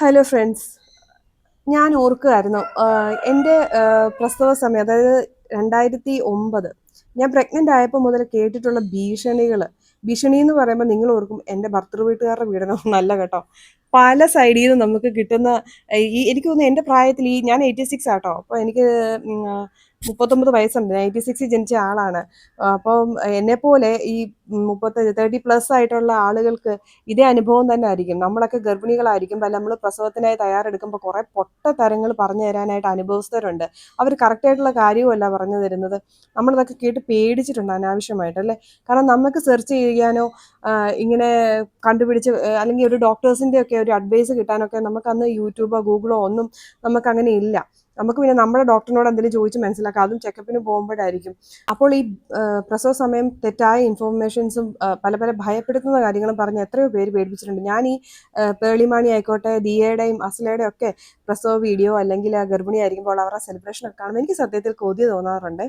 Hello friends ഞാൻ ഓർക്കുമായിരുന്നു എന്റെ പ്രസവ സമയം അതായത് രണ്ടായിരത്തി ഒമ്പത് ഞാൻ പ്രഗ്നന്റ് ആയപ്പോൾ മുതൽ കേട്ടിട്ടുള്ള ഭീഷണികൾ ഭീഷണി എന്ന് പറയുമ്പോൾ നിങ്ങൾ ഓർക്കും എന്റെ ഭർത്തൃ വീട്ടുകാരുടെ നല്ല കേട്ടോ. പല സൈഡിൽ നിന്ന് നമുക്ക് കിട്ടുന്ന ഈ എനിക്ക് തോന്നുന്നു എന്റെ പ്രായത്തിൽ ഈ ഞാൻ എയ്റ്റി സിക്സ് ആട്ടോ അപ്പോൾ എനിക്ക് മുപ്പത്തൊമ്പത് വയസ്സുണ്ട്. നയന്റി സിക്സിൽ ജനിച്ച ആളാണ്. അപ്പം എന്നെപ്പോലെ ഈ മുപ്പത്തഞ്ച് തേർട്ടി പ്ലസ് ആയിട്ടുള്ള ആളുകൾക്ക് ഇതേ അനുഭവം തന്നെ ആയിരിക്കും. നമ്മളൊക്കെ ഗർഭിണികളായിരിക്കും. അല്ല നമ്മൾ പ്രസവത്തിനായി തയ്യാറെടുക്കുമ്പോൾ കുറേ പൊട്ട തരങ്ങൾ പറഞ്ഞു തരാനായിട്ട് അനുഭവസ്ഥരുണ്ട്. അവർ കറക്റ്റായിട്ടുള്ള കാര്യവുമല്ല പറഞ്ഞു തരുന്നത്. നമ്മളതൊക്കെ കേട്ട് പേടിച്ചിട്ടുണ്ട് അനാവശ്യമായിട്ട് അല്ലേ? കാരണം നമുക്ക് സെർച്ച് ചെയ്യാനോ ഇങ്ങനെ കണ്ടുപിടിച്ച് അല്ലെങ്കിൽ ഒരു ഡോക്ടേഴ്സിന്റെ ഒക്കെ ഒരു അഡ്വൈസ് കിട്ടാനൊക്കെ നമുക്ക് അന്ന് യൂട്യൂബോ ഗൂഗിളോ ഒന്നും നമുക്കങ്ങനെ ഇല്ല. നമുക്ക് പിന്നെ നമ്മുടെ ഡോക്ടറിനോട് എന്തെങ്കിലും ചോദിച്ച് മനസ്സിലാക്കാം. അതും ചെക്കപ്പിന് പോകുമ്പോഴായിരിക്കും. അപ്പോൾ ഈ പ്രസവ സമയം തെറ്റായ ഇൻഫോർമേഷൻസും പല പല ഭയപ്പെടുത്തുന്ന കാര്യങ്ങളും പറഞ്ഞ് എത്രയോ പേര് പേടിപ്പിച്ചിട്ടുണ്ട്. ഞാൻ ഈ പേളിമാണി ആയിക്കോട്ടെ ദിയയുടെയും അസ്ലയുടെയും ഒക്കെ പ്രസവ വീഡിയോ അല്ലെങ്കിൽ ഗർഭിണി ആയിരിക്കുമ്പോൾ അവരുടെ സെലിബ്രേഷൻ ഒക്കെ കാണുമ്പോൾ എനിക്ക് സത്യത്തിൽ കൊതി തോന്നാറുണ്ട്.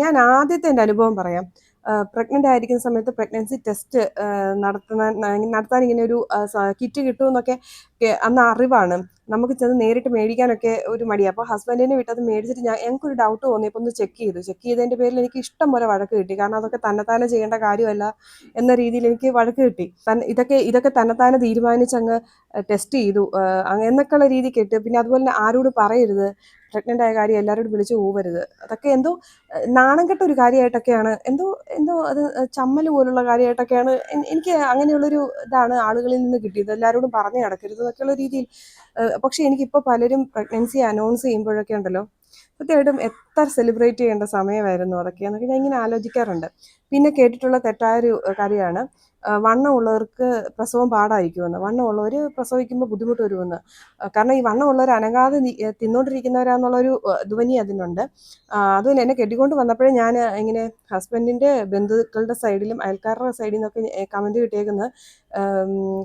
ഞാൻ ആദ്യത്തെ എന്റെ അനുഭവം പറയാം. പ്രഗ്നന്റ് ആയിരിക്കുന്ന സമയത്ത് പ്രഗ്നൻസി ടെസ്റ്റ് നടത്തുന്ന നടത്താൻ ഇങ്ങനെ ഒരു കിറ്റ് കിട്ടുമെന്നൊക്കെ അന്ന് അറിവാണ്. നമുക്ക് ചെന്ന് നേരിട്ട് മേടിക്കാനൊക്കെ ഒരു മടി അപ്പോൾ ഹസ്ബൻഡിനെ വിട്ടത് മേടിച്ചിട്ട് ഞാൻ ഞങ്ങൾക്കൊരു ഡൗട്ട് തോന്നിയപ്പോൾ ഒന്ന് ചെക്ക് ചെയ്തു. ചെക്ക് ചെയ്തതിന്റെ പേരിൽ എനിക്ക് ഇഷ്ടം പോലെ വഴക്ക് കിട്ടി. കാരണം അതൊക്കെ തന്നെത്താനെ ചെയ്യേണ്ട കാര്യമല്ല എന്ന രീതിയിൽ എനിക്ക് വഴക്ക് കിട്ടി. ഇതൊക്കെ ഇതൊക്കെ തന്നെത്താനെ തീരുമാനിച്ചങ്ങ് ടെസ്റ്റ് ചെയ്തു. എന്നൊക്കെയുള്ള രീതി കേട്ട് പിന്നെ അതുപോലെ തന്നെ ആരോട് പറയരുത്. പ്രഗ്നന്റ് ആയ കാര്യം എല്ലാവരോടും വിളിച്ച് പോവരുത് അതൊക്കെ എന്തോ നാണം കെട്ട ഒരു കാര്യമായിട്ടൊക്കെയാണ് എന്തോ എന്തോ അത് ചമ്മൽ പോലുള്ള കാര്യമായിട്ടൊക്കെയാണ് എനിക്ക് അങ്ങനെയുള്ളൊരു ഇതാണ് ആളുകളിൽ നിന്ന് കിട്ടിയത്. എല്ലാവരോടും പറഞ്ഞു നടക്കരുത് എന്നൊക്കെയുള്ള രീതിയിൽ. പക്ഷേ എനിക്കിപ്പോൾ പലരും പ്രഗ്നൻസി അനൗൺസ് ചെയ്യുമ്പോഴൊക്കെ ഉണ്ടല്ലോ സത്യമായിട്ടും എത്ര സെലിബ്രേറ്റ് ചെയ്യേണ്ട സമയമായിരുന്നു അതൊക്കെ എന്നൊക്കെ ഞാൻ ഇങ്ങനെ ആലോചിക്കാറുണ്ട്. പിന്നെ കേട്ടിട്ടുള്ള തെറ്റായൊരു ഒരു കാര്യമാണ് വണ്ണമുള്ളവർക്ക് പ്രസവം പാടായിരിക്കുമെന്ന്. വണ്ണമുള്ളവർ പ്രസവിക്കുമ്പോൾ ബുദ്ധിമുട്ട് വരുമെന്ന്. കാരണം ഈ വണ്ണമുള്ളവർ അനങ്ങാതെ തിന്നുകൊണ്ടിരിക്കുന്നവരാന്നുള്ളൊരു ധ്വനി അതിനുണ്ട്. അത് എന്നെ കെട്ടിക്കൊണ്ട് വന്നപ്പോഴേ ഞാൻ ഇങ്ങനെ ഹസ്ബൻഡിന്റെ ബന്ധുക്കളുടെ സൈഡിലും അയൽക്കാരുടെ സൈഡിൽ നിന്നൊക്കെ കമന്റ് കിട്ടിയേക്കുന്നത്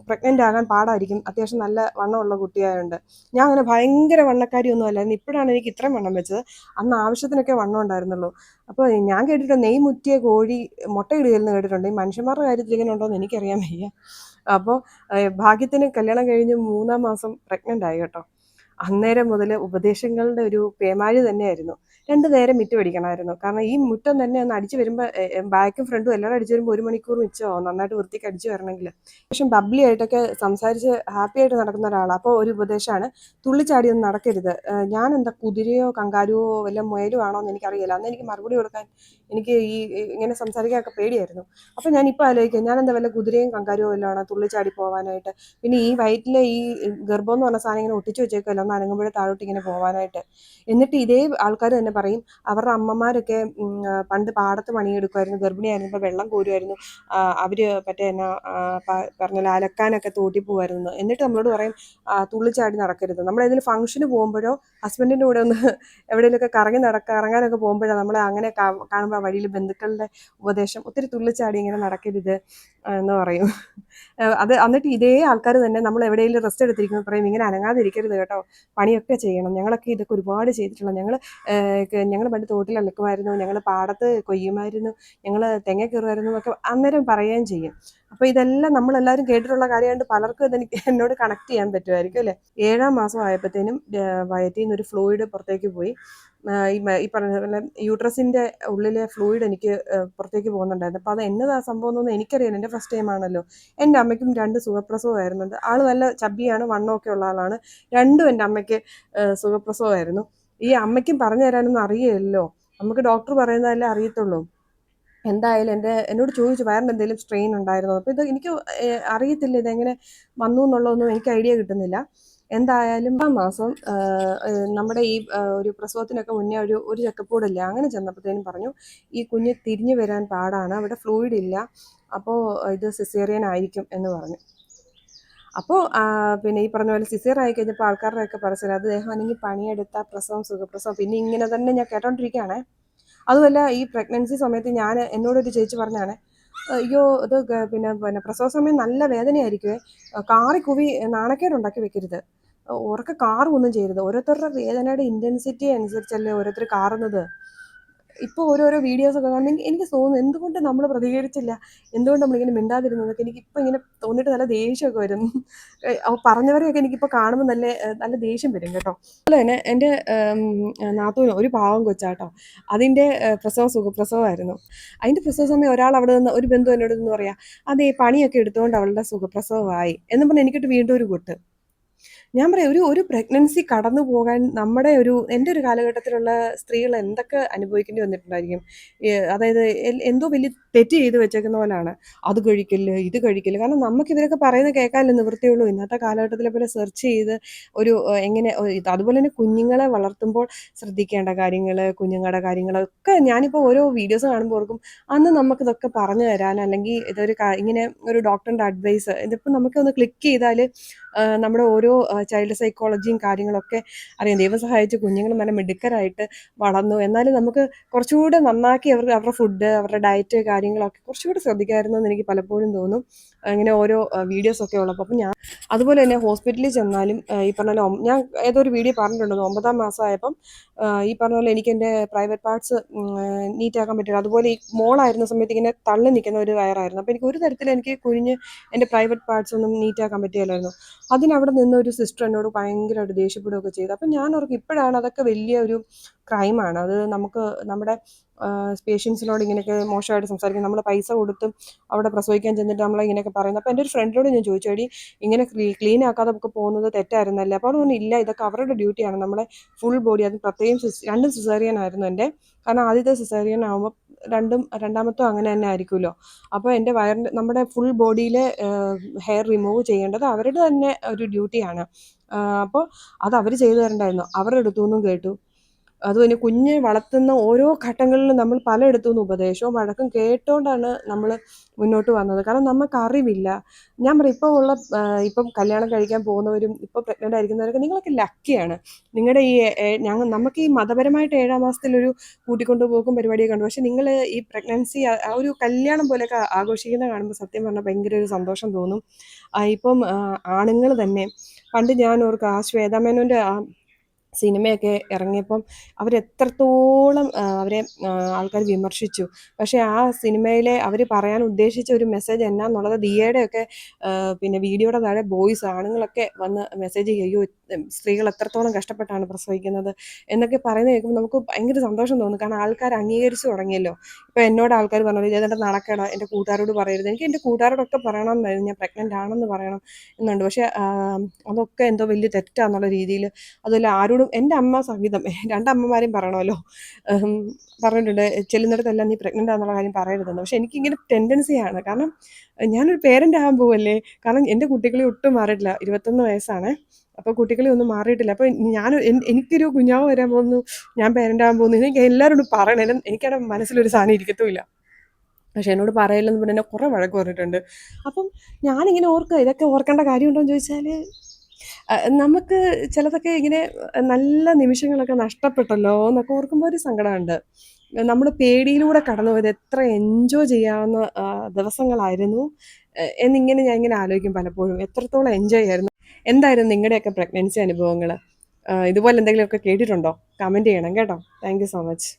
പ്രഗ്നന്റ് ആകാൻ പാടായിരിക്കും. അത്യാവശ്യം നല്ല വണ്ണമുള്ള കുട്ടിയായതുകൊണ്ട് ഞാൻ അങ്ങനെ ഭയങ്കര വണ്ണക്കാരി ഒന്നും അല്ലായിരുന്നു ഇപ്പോഴാണ് എനിക്ക് ഇത്രയും വണ്ണം വെച്ചത്. അന്ന് ആവശ്യത്തിനൊക്കെ വണ്ണം ഉണ്ടായിരുന്നുള്ളൂ. അപ്പോൾ ഞാൻ കേട്ടിട്ടുണ്ട് നെയ് മുറ്റിയ കോഴി മുട്ടയിടുകയെന്ന് കേട്ടിട്ടുണ്ട്. ഈ മനുഷ്യന്മാരുടെ കാര്യത്തിൽ ഇങ്ങനെ ഉണ്ടോ എന്ന് എനിക്കറിയാൻ വയ്യ. അപ്പോൾ ഭാഗ്യത്തിന് കല്യാണം കഴിഞ്ഞ് മൂന്നാം മാസം പ്രഗ്നന്റ് ആയി കേട്ടോ. അന്നേരം മുതൽ ഉപദേശങ്ങളുടെ ഒരു പേമാരി തന്നെയായിരുന്നു. രണ്ട് നേരം മിറ്റ് പിടിക്കണമായിരുന്നു. കാരണം ഈ മുറ്റം തന്നെ ഒന്ന് അടിച്ച് വരുമ്പോൾ ബാക്കും ഫ്രണ്ടും എല്ലാവരും അടിച്ച് വരുമ്പോൾ ഒരു മണിക്കൂർ മിച്ചമാവും നന്നായിട്ട് വൃത്തിക്ക് അടിച്ചു വരണമെങ്കിൽ. പക്ഷെ ബബ്ലി ആയിട്ടൊക്കെ സംസാരിച്ച് ഹാപ്പി ആയിട്ട് നടക്കുന്ന ഒരാളാണ് അപ്പോൾ ഒരു ഉപദേശമാണ് തുള്ളിച്ചാടി ഒന്നും നടക്കരുത്. ഞാൻ എന്താ കുതിരയോ കങ്കാരുവോ വല്ല മുയലോ ആണോ എന്ന് എനിക്കറിയില്ല. അന്ന് എനിക്ക് മറുപടി കൊടുക്കാൻ എനിക്ക് ഈ ഇങ്ങനെ സംസാരിക്കാനൊക്കെ പേടിയായിരുന്നു. അപ്പോൾ ഞാൻ ഇപ്പോൾ ആലോചിക്കുക ഞാൻ എന്താ വല്ല കുതിരയും കങ്കാരുവോ വല്ലതും ആണോ തുള്ളിച്ചാടി പോകാനായിട്ട് പിന്നെ ഈ വയറ്റിലെ ഈ ഗർഭം എന്ന് പറഞ്ഞ സാധനം ഇങ്ങനെ ഒട്ടിച്ചു വെച്ചേക്കുമല്ലോ ഒന്ന് അനങ്ങുമ്പോഴേ താഴോട്ട് ഇങ്ങനെ പോകാനായിട്ട് എന്നിട്ട് ഇതേ ആൾക്കാർ തന്നെ പറയും. അവരുടെ അമ്മമാരൊക്കെ പണ്ട് പാടത്ത് പണിയെടുക്കുമായിരുന്നു. ഗർഭിണിയായിരുന്നപ്പോൾ വെള്ളം കോരുമായിരുന്നു. അവർ മറ്റേ എന്നാ പറഞ്ഞാൽ അലക്കാനൊക്കെ തോട്ടി പോകുമായിരുന്നു എന്നിട്ട് നമ്മളോട് പറയും തുള്ളിച്ചാടി നടക്കരുത്. നമ്മൾ ഏതെങ്കിലും ഫംഗ്ഷന് പോകുമ്പോഴോ ഹസ്ബൻഡിന്റെ കൂടെ ഒന്ന് എവിടെയെങ്കിലുമൊക്കെ കറങ്ങി നടക്ക കറങ്ങാനൊക്കെ പോകുമ്പോഴോ നമ്മൾ അങ്ങനെ കാണുമ്പോൾ വഴിയിൽ ബന്ധുക്കളുടെ ഉപദേശം ഒത്തിരി തുള്ളിച്ചാടി ഇങ്ങനെ നടക്കരുത് എന്ന് പറയും. അത് എന്നിട്ട് ഇതേ ആൾക്കാർ തന്നെ നമ്മൾ എവിടെയെങ്കിലും റെസ്റ്റ് എടുത്തിരിക്കുമ്പോൾ പറയും ഇങ്ങനെ അനങ്ങാതിരിക്കരുത് കേട്ടോ. പണിയൊക്കെ ചെയ്യണം. ഞങ്ങളൊക്കെ ഇതൊക്കെ ഒരുപാട് ചെയ്തിട്ടുള്ള ഞങ്ങൾ ഞങ്ങൾ പണ്ട് തോട്ടിൽ അലക്കുമായിരുന്നു ഞങ്ങൾ പാടത്ത് കൊയ്യുമായിരുന്നു ഞങ്ങൾ തെങ്ങ കയറുമായിരുന്നു എന്നൊക്കെ അന്നേരം പറയുകയും ചെയ്യും. അപ്പോൾ ഇതെല്ലാം നമ്മളെല്ലാവരും കേട്ടിട്ടുള്ള കാര്യമായിട്ട് പലർക്കും ഇതെനിക്ക് എന്നോട് കണക്ട് ചെയ്യാൻ പറ്റുമായിരിക്കും അല്ലേ? ഏഴാം മാസം ആയപ്പോഴത്തേനും വയറ്റിൽ നിന്ന് ഒരു ഫ്ലൂയിഡ് പുറത്തേക്ക് പോയി. ഈ പറഞ്ഞ പോലെ യൂട്രസിന്റെ ഉള്ളിലെ ഫ്ലൂയിഡ് എനിക്ക് പുറത്തേക്ക് പോകുന്നുണ്ടായിരുന്നു. അപ്പോൾ അത് എന്നതാ സംഭവം എന്നൊന്നും എനിക്കറിയാം എന്റെ ഫസ്റ്റ് ടൈം ആണല്ലോ. എന്റെ അമ്മയ്ക്കും രണ്ട് സുഖപ്രസവമായിരുന്നുണ്ട് ആൾ നല്ല ചബ്ബിയാണ് വണ്ണമൊക്കെ ഉള്ള ആളാണ്. രണ്ടും എന്റെ അമ്മയ്ക്ക് സുഖപ്രസവമായിരുന്നു. ഈ അമ്മയ്ക്കും പറഞ്ഞു തരാനൊന്നും അറിയില്ലല്ലോ. നമുക്ക് ഡോക്ടർ പറയുന്നതല്ലേ അറിയത്തുള്ളൂ. എന്തായാലും എന്റെ എന്നോട് ചോദിച്ചു വയറിന് എന്തെങ്കിലും സ്ട്രെയിൻ ഉണ്ടായിരുന്നോ? അപ്പോൾ ഇത് എനിക്ക് അറിയത്തില്ല ഇതെങ്ങനെ വന്നു എന്നുള്ളതൊന്നും എനിക്ക് ഐഡിയ കിട്ടുന്നില്ല. എന്തായാലും ആ മാസം നമ്മുടെ ഈ ഒരു പ്രസവത്തിനൊക്കെ മുന്നേ ഒരു ഒരു ചെക്കപ്പ് കൂടെ ഇല്ല? അങ്ങനെ ചെന്നപ്പോഴത്തേനും പറഞ്ഞു ഈ കുഞ്ഞ് തിരിഞ്ഞു വരാൻ പാടാണ് അവിടെ ഫ്ലൂയിഡ് ഇല്ല അപ്പോൾ ഇത് സിസേറിയൻ ആയിരിക്കും എന്ന് പറഞ്ഞു. അപ്പോൾ പിന്നെ ഈ പറഞ്ഞ പോലെ സിസേർ ആയി കഴിഞ്ഞപ്പോൾ ആൾക്കാരുടെയൊക്കെ പറച്ചില്ല അത് ദേഹം അല്ലെങ്കിൽ പണിയെടുത്ത പ്രസവം സുഖപ്രസവം പിന്നെ ഇങ്ങനെ തന്നെ ഞാൻ കേട്ടോണ്ടിരിക്കുകയാണ്. അതുമല്ല ഈ പ്രഗ്നൻസി സമയത്ത് ഞാൻ എന്നോടൊരു ചേച്ചി പറഞ്ഞാണ് അയ്യോ ഇത് പിന്നെ പിന്നെ പ്രസവ സമയം നല്ല വേദനയായിരിക്കുമേ കാറി കുവി നാണക്കേടുണ്ടാക്കി വെക്കരുത്. ഉറക്ക കാറൊന്നും ചെയ്യരുത്. ഓരോരുത്തരുടെ വേദനയുടെ ഇന്റൻസിറ്റി അനുസരിച്ചല്ലേ ഓരോരുത്തർ കാറുന്നത്? ഇപ്പോൾ ഓരോരോ വീഡിയോസൊക്കെ കാണുമ്പോൾ എനിക്ക് തോന്നുന്നു എന്തുകൊണ്ട് നമ്മൾ പ്രതികരിച്ചില്ല? എന്തുകൊണ്ട് നമ്മളിങ്ങനെ മിണ്ടാതിരുന്നതൊക്കെ എനിക്കിപ്പോൾ ഇങ്ങനെ തോന്നിയിട്ട് നല്ല ദേഷ്യമൊക്കെ വരും. പറഞ്ഞവരെയൊക്കെ എനിക്കിപ്പോൾ കാണുമ്പോൾ നല്ല നല്ല ദേഷ്യം വരും കേട്ടോ. അതുപോലെ തന്നെ എന്റെ നാത്തൂന് ഒരു പാവം കൊച്ചാട്ടോ. അതിന്റെ പ്രസവ സുഖപ്രസവമായിരുന്നു അതിന്റെ പ്രസവ സമയം ഒരാൾ അവിടെ നിന്ന് ഒരു ബന്ധു എന്നോട് നിന്ന് പറയാം അതേ പണിയൊക്കെ എടുത്തുകൊണ്ട് അവളുടെ സുഖപ്രസവമായി. എന്നും പറഞ്ഞ് എനിക്കിട്ട് വീണ്ടും ഒരു കൊട്ട്. ഞാൻ പറയാം ഒരു ഒരു പ്രഗ്നൻസി കടന്നു പോകാൻ നമ്മുടെ ഒരു എന്റെ ഒരു കാലഘട്ടത്തിലുള്ള സ്ത്രീകൾ എന്തൊക്കെ അനുഭവിക്കേണ്ടി വന്നിട്ടുണ്ടായിരിക്കും? അതായത് എന്തോ വലിയ തെറ്റ് ചെയ്ത് വെച്ചേക്കുന്ന പോലാണ്. അത് കഴിക്കൽ ഇത് കഴിക്കൽ. കാരണം നമുക്ക് ഇവരൊക്കെ പറയുന്നത് കേൾക്കാനല്ലേ നിവൃത്തിയുള്ളൂ. ഇന്നത്തെ കാലഘട്ടത്തിലെ പോലെ സെർച്ച് ചെയ്ത് ഒരു എങ്ങനെ അതുപോലെ തന്നെ കുഞ്ഞുങ്ങളെ വളർത്തുമ്പോൾ ശ്രദ്ധിക്കേണ്ട കാര്യങ്ങൾ കുഞ്ഞുങ്ങളുടെ കാര്യങ്ങളൊക്കെ ഞാനിപ്പോൾ ഓരോ വീഡിയോസ് കാണുമ്പോൾ ഓർക്കും അന്ന് നമുക്കിതൊക്കെ പറഞ്ഞു തരാൻ അല്ലെങ്കിൽ ഇതൊരു ഇങ്ങനെ ഒരു ഡോക്ടറിന്റെ അഡ്വൈസ് ഇതിപ്പോൾ നമുക്കൊന്ന് ക്ലിക്ക് ചെയ്താൽ നമ്മുടെ ഓരോ ചൈൽഡ് സൈക്കോളജിയും കാര്യങ്ങളൊക്കെ അറിയാം. ദൈവം സഹായിച്ച് കുഞ്ഞുങ്ങൾ നല്ല മിടുക്കരായിട്ട് വളർന്നു. എന്നാലും നമുക്ക് കുറച്ചുകൂടെ നന്നാക്കി അവർ അവരുടെ ഫുഡ് അവരുടെ ഡയറ്റ് കാര്യങ്ങളൊക്കെ കുറച്ചുകൂടെ ശ്രദ്ധിക്കാമായിരുന്നു എന്ന് എനിക്ക് പലപ്പോഴും തോന്നും. അങ്ങനെ ഓരോ വീഡിയോസ് ഒക്കെ ഉള്ളപ്പോൾ. അപ്പം ഞാൻ അതുപോലെ തന്നെ ഹോസ്പിറ്റലിൽ ചെന്നാലും ഈ പറഞ്ഞ പോലെ ഞാൻ ഏതോ ഒരു വീഡിയോ പറഞ്ഞിട്ടുണ്ടെന്ന് ഒമ്പതാം മാസമായപ്പം ഈ പറഞ്ഞ പോലെ എനിക്ക് എന്റെ പ്രൈവറ്റ് പാർട്സ് നീറ്റാക്കാൻ പറ്റില്ല. അതുപോലെ ഈ മോളായിരുന്ന സമയത്ത് ഇങ്ങനെ തള്ളി നിൽക്കുന്ന ഒരു വയറായിരുന്നു. അപ്പോൾ എനിക്ക് ഒരു തരത്തിൽ എനിക്ക് കുഞ്ഞ് എന്റെ പ്രൈവറ്റ് പാർട്സ് ഒന്നും നീറ്റാക്കാൻ പറ്റിയല്ലായിരുന്നു അതിനവിടെ നിന്ന് ഒരു സിസ്റ്റർ എന്നോട് ഭയങ്കരമായിട്ട് ദേഷ്യപ്പെടുകയൊക്കെ ചെയ്തു. അപ്പം ഞാൻ ഓർക്കും ഇപ്പോഴാണ് അതൊക്കെ വലിയ ഒരു ക്രൈമാണ് അത് നമുക്ക് നമ്മുടെ പേഷ്യൻസിനോട് ഇങ്ങനെയൊക്കെ മോശമായിട്ട് സംസാരിക്കും. നമ്മൾ പൈസ കൊടുത്തും അവിടെ പ്രസവിക്കാൻ ചെന്നിട്ട് നമ്മളെ ഇങ്ങനെയൊക്കെ പറയുന്നത്. അപ്പോൾ എന്റെ ഒരു ഫ്രണ്ടിനോട് ഞാൻ ചോദിച്ചു അടി ഇങ്ങനെ ക്ലീൻ ആക്കാതെ നമുക്ക് പോകുന്നത് തെറ്റായിരുന്നല്ലേ? അപ്പോൾ അതൊന്നും ഇല്ല ഇതൊക്കെ അവരുടെ ഡ്യൂട്ടിയാണ് നമ്മളെ ഫുൾ ബോഡി അത് പ്രത്യേകം രണ്ടും സിസേറിയൻ ആയിരുന്നു എന്റെ. കാരണം ആദ്യത്തെ സിസേറിയൻ ആകുമ്പോൾ രണ്ടും രണ്ടാമത്തും അങ്ങനെ തന്നെ ആയിരിക്കുമല്ലോ. അപ്പോൾ എന്റെ വയറിന്റെ നമ്മുടെ ഫുൾ ബോഡിയിലെ ഹെയർ റിമൂവ് ചെയ്യേണ്ടത് അവരുടെ തന്നെ ഒരു ഡ്യൂട്ടിയാണ് അപ്പോൾ അത് അവർ ചെയ്തു തരണ്ടായിരുന്നു. അവരുടെ അടുത്തു നിന്നും കേട്ടു. അതും ഇനി കുഞ്ഞ് വളർത്തുന്ന ഓരോ ഘട്ടങ്ങളിലും നമ്മൾ പലയിടത്തു നിന്ന് ഉപദേശവും വഴക്കും കേട്ടുകൊണ്ടാണ് നമ്മൾ മുന്നോട്ട് വന്നത്. കാരണം നമുക്ക് അറിവില്ല. ഞാൻ പറയും ഇപ്പോൾ ഉള്ള ഇപ്പം കല്യാണം കഴിക്കാൻ പോകുന്നവരും ഇപ്പോൾ പ്രഗ്നന്റ് ആയിരിക്കുന്നവരൊക്കെ നിങ്ങളൊക്കെ ലക്കിയാണ് നിങ്ങളുടെ ഈ ഞങ്ങൾ നമുക്ക് ഈ മതപരമായിട്ട് ഏഴാം മാസത്തിലൊരു കൂട്ടിക്കൊണ്ടുപോക്കും പരിപാടിയൊക്കെ ഉണ്ട്. പക്ഷേ നിങ്ങൾ ഈ പ്രഗ്നൻസി ആ ഒരു കല്യാണം പോലെയൊക്കെ ആഘോഷിക്കുന്ന കാണുമ്പോൾ സത്യം പറഞ്ഞാൽ ഭയങ്കര ഒരു സന്തോഷം തോന്നും. ഇപ്പം ആണുങ്ങൾ തന്നെ. പണ്ട് ഞാൻ ഓർക്ക് ആ ശ്വേതാമേനോന്റെ ആ സിനിമയൊക്കെ ഇറങ്ങിയപ്പം അവരെത്രത്തോളം അവരെ ആൾക്കാർ വിമർശിച്ചു. പക്ഷേ ആ സിനിമയിലെ അവർ പറയാൻ ഉദ്ദേശിച്ച ഒരു മെസ്സേജ് എന്നാന്നുള്ളത് ദിയയുടെയൊക്കെ പിന്നെ വീഡിയോയുടെ താഴെ ബോയ്സ് ആണുങ്ങളൊക്കെ വന്ന് മെസ്സേജ് ചെയ്യോ സ്ത്രീകൾ എത്രത്തോളം കഷ്ടപ്പെട്ടാണ് പ്രസവിക്കുന്നത് എന്നൊക്കെ പറയുന്നത് കേൾക്കുമ്പോൾ നമുക്ക് ഭയങ്കര സന്തോഷം തോന്നും. കാരണം ആൾക്കാർ അംഗീകരിച്ചു തുടങ്ങിയല്ലോ. ഇപ്പോൾ എന്നോട് ആൾക്കാർ പറഞ്ഞത് ഇതേതാണ്ട് നടക്കണം? എന്റെ കൂട്ടുകാരോട് പറയരുത്. എനിക്ക് എന്റെ കൂട്ടുകാരോടൊക്കെ പറയണം. എന്നായിരുന്നു ഞാൻ പ്രഗ്നന്റ് ആണെന്ന് പറയണം. എന്നുണ്ട്. പക്ഷേ അതൊക്കെ എന്തോ വലിയ തെറ്റാന്നുള്ള രീതിയിൽ അതുപോലെ ആരോടും എന്റെ അമ്മ സഹിതം രണ്ടമ്മമാരെയും പറയണമല്ലോ. പറഞ്ഞിട്ടുണ്ട് ചെല്ലുന്നിടത്തെല്ലാം നീ പ്രഗ്നന്റ് ആണെന്നുള്ള കാര്യം പറയരുതെന്ന്. പക്ഷെ എനിക്കിങ്ങനെ ടെൻഡൻസിയാണ് കാരണം ഞാനൊരു പേരന്റ് ആകാൻ പോവല്ലേ? കാരണം എന്റെ കുട്ടികളെ ഒട്ടും മാറിയിട്ടില്ല. ഇരുപത്തൊന്ന് വയസ്സാണ്. അപ്പോൾ കുട്ടികളെ ഒന്നും മാറിയിട്ടില്ല. അപ്പോൾ ഞാൻ എനിക്കൊരു കുഞ്ഞാവ് വരാൻ പോകുന്നു ഞാൻ പേരന്റ് പോകുന്നു എനിക്ക് എല്ലാവരോടും പറയണം എനിക്കവിടെ മനസ്സിലൊരു സാധനം ഇരിക്കത്തുമില്ല. പക്ഷെ എന്നോട് പറയില്ലെന്ന് പറഞ്ഞ് എന്നെ കുറേ വഴക്ക് പറഞ്ഞിട്ടുണ്ട്. അപ്പം ഞാനിങ്ങനെ ഓർക്കുക ഇതൊക്കെ ഓർക്കേണ്ട കാര്യമുണ്ടോ എന്ന് ചോദിച്ചാൽ നമുക്ക് ചിലതൊക്കെ ഇങ്ങനെ നല്ല നിമിഷങ്ങളൊക്കെ നഷ്ടപ്പെട്ടല്ലോ എന്നൊക്കെ ഓർക്കുമ്പോൾ ഒരു സങ്കടമുണ്ട്. നമ്മൾ പേടിയിലൂടെ കടന്നു പോയത് എത്ര എൻജോയ് ചെയ്യാവുന്ന ദിവസങ്ങളായിരുന്നു എന്നിങ്ങനെ ഞാൻ ഇങ്ങനെ ആലോചിക്കും പലപ്പോഴും. എത്രത്തോളം എൻജോയ് ആയിരുന്നു. എന്തായിരുന്നു നിങ്ങളുടെയൊക്കെ പ്രഗ്നൻസി അനുഭവങ്ങൾ ഇതുപോലെ എന്തെങ്കിലുമൊക്കെ കേട്ടിട്ടുണ്ടോ? കമന്റ് ചെയ്യണം കേട്ടോ. Thank so much